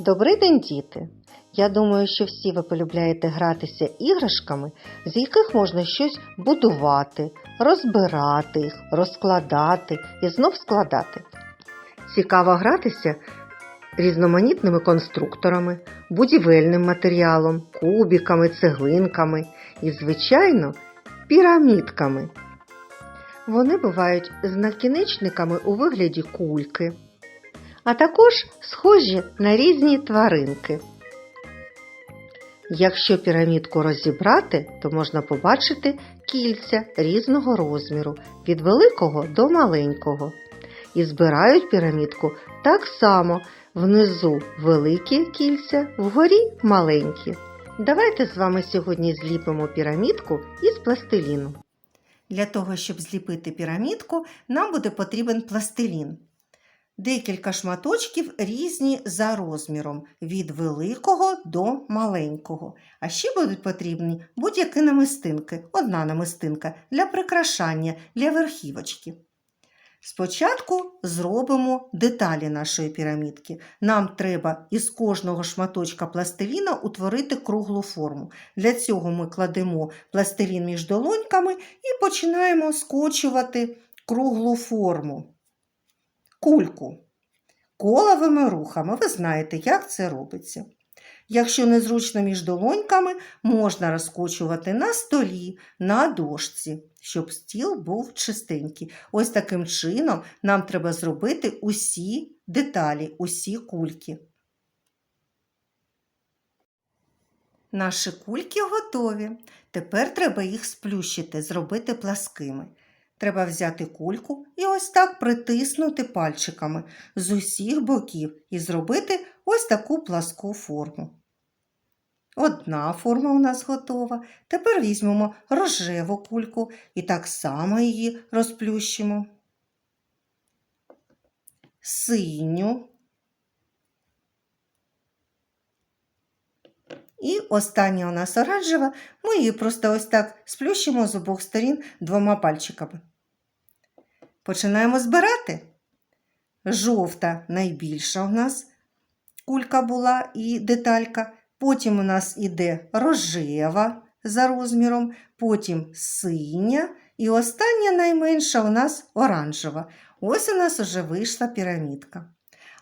Добрий день, діти! Я думаю, що всі ви полюбляєте гратися іграшками, з яких можна щось будувати, розбирати їх, розкладати і знов складати. Цікаво гратися різноманітними конструкторами, будівельним матеріалом, кубиками, цеглинками і, звичайно, пірамідками. Вони бувають з накінечниками у вигляді кульки а також схожі на різні тваринки. Якщо пірамідку розібрати, то можна побачити кільця різного розміру від великого до маленького. І збирають пірамідку так само внизу великі кільця, вгорі маленькі. Давайте з вами сьогодні зліпимо пірамідку із пластиліну. Для того, щоб зліпити пірамідку, нам буде потрібен пластилін. Декілька шматочків різні за розміром від великого до маленького. А ще будуть потрібні будь-які намистинки, одна намистинка для прикрашання, для верхівочки. Спочатку зробимо деталі нашої пірамідки. Нам треба із кожного шматочка пластиліна утворити круглу форму. Для цього ми кладемо пластилін між долоньками і починаємо скочувати круглу форму кульку. Коловими рухами, ви знаєте, як це робиться. Якщо незручно між долоньками, можна розкочувати на столі, на дошці, щоб стіл був чистенький. Ось таким чином нам треба зробити усі деталі, усі кульки. Наші кульки готові. Тепер треба їх сплющити, зробити пласкими. Треба взяти кульку і ось так притиснути пальчиками з усіх боків і зробити ось таку пласку форму. Одна форма у нас готова. Тепер візьмемо рожеву кульку і так само її розплющимо. Синю. І остання у нас оранжева, ми її просто ось так сплющимо з обох сторін двома пальчиками. Починаємо збирати. Жовта найбільша у нас кулька була і деталька. Потім у нас іде рожева за розміром, потім синя і остання найменша у нас оранжева. Ось у нас вже вийшла пірамідка.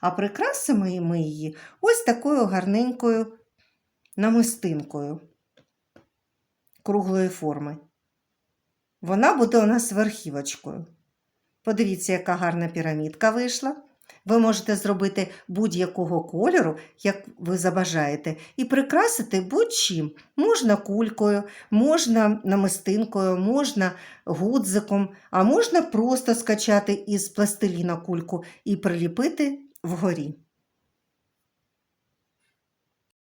А прикрасимо ми її ось такою гарненькою намистинкою круглої форми. Вона буде у нас верхівочкою. Подивіться, яка гарна пірамідка вийшла. Ви можете зробити будь-якого кольору, як ви забажаєте, і прикрасити будь-чим. Можна кулькою, можна намистинкою, можна гудзиком, а можна просто скачати із пластиліна кульку і приліпити вгорі.